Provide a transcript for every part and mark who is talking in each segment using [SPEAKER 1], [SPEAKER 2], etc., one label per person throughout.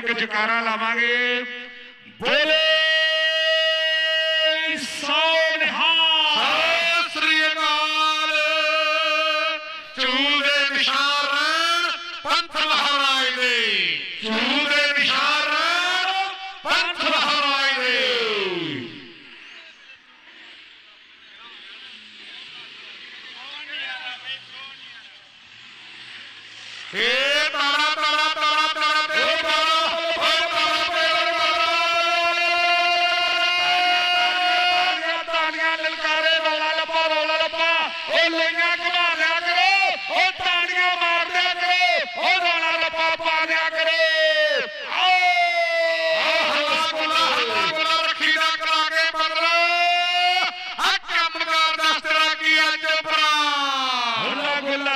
[SPEAKER 1] ਇੱਕ ਜਕਾਰਾ ਲਾਵਾਂਗੇ। ਬੋਲੇ ਸੋਨਿਹਾਲ
[SPEAKER 2] ਸਤਿ ਸ੍ਰੀ ਅਕਾਲ। ਚੂਲ ਦੇ ਨਿਸ਼ਾਨ ਰਹਿਣ, ਪੰਥ ਮਹਾਰਾਜ ਦੇ। ਚੂਲ ਦੇ ਨਿਸ਼ਾਨ ਪੰਥ ਮਹਾਰਾਜ
[SPEAKER 1] ਤਾਲੀਆਂ ਲਲਕਾਰੇ ਰੌਲਾ ਲੱਪਾ ਰੌਲਾ ਲੱਪਾ। ਉਹ ਲਈਆਂ ਘਮਾ ਲਿਆ ਕਰੋ ਉਹ ਤਾਲੀਆਂ ਮਾਰ ਲਿਆ ਕਰੋ ਉਹ ਰੌਲਾ ਲੱਪਾ ਪਾ ਲਿਆ ਕਰੋ।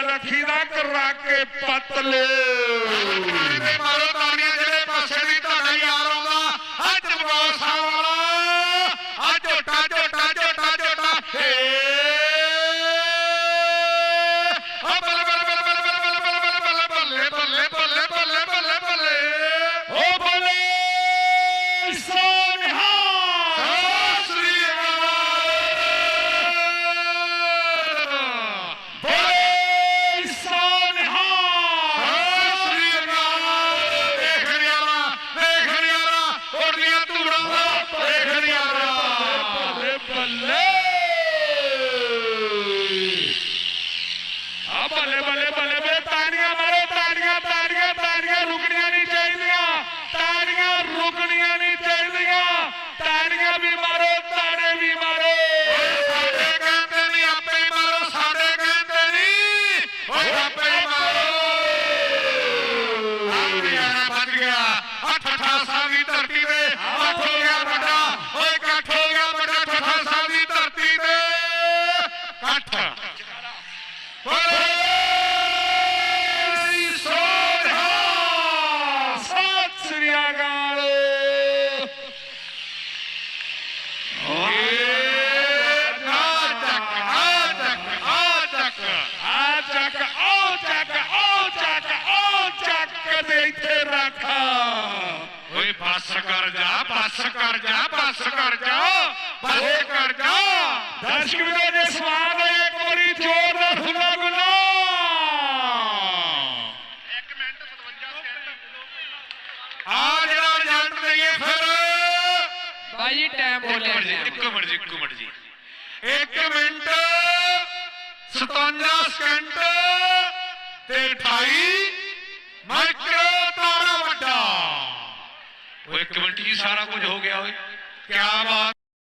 [SPEAKER 2] ਰੱਖੀ ਦਾ ਕਰਾ ਕੇ ਬਦਲੋ
[SPEAKER 1] Up and
[SPEAKER 2] Fire! ਬੱਸ ਕਰ ਜਾ ਬੱਸ ਕਰ ਜਾ ਬੱਸ ਕਰ ਜਾ ਬੱਸ ਕਰ ਜਾ।
[SPEAKER 1] ਦਰਸ਼ਕ ਵੀਰੋ ਦੇ ਸਵਾਦ ਹੈ ਇੱਕ ਵਾਰੀ ਜ਼ੋਰ ਨਾਲ ਹੁੱਲਾ ਗੁੱਲਾ।
[SPEAKER 2] ਆ ਜਿਹੜਾ ਰਿਜ਼ਲਟ ਦਈਏ ਫਿਰ।
[SPEAKER 3] ਭਾਈ ਟਾਈਮ ਬੋਲਿਆ
[SPEAKER 2] ਇੱਕ ਮਿੰਟ ਜੀ, ਇੱਕ ਮਿੰਟ ਜੀ ਇੱਕ ਮਿੰਟ ਜੀ। ਇੱਕ ਮਿੰਟ 57 ਸਕਿੰਟ ਤੇ 28 ਕਮੇਟੀ ਜੀ ਸਾਰਾ ਕੁਝ ਹੋ ਗਿਆ ਓਏ। ਕਿਆ ਬਾਤ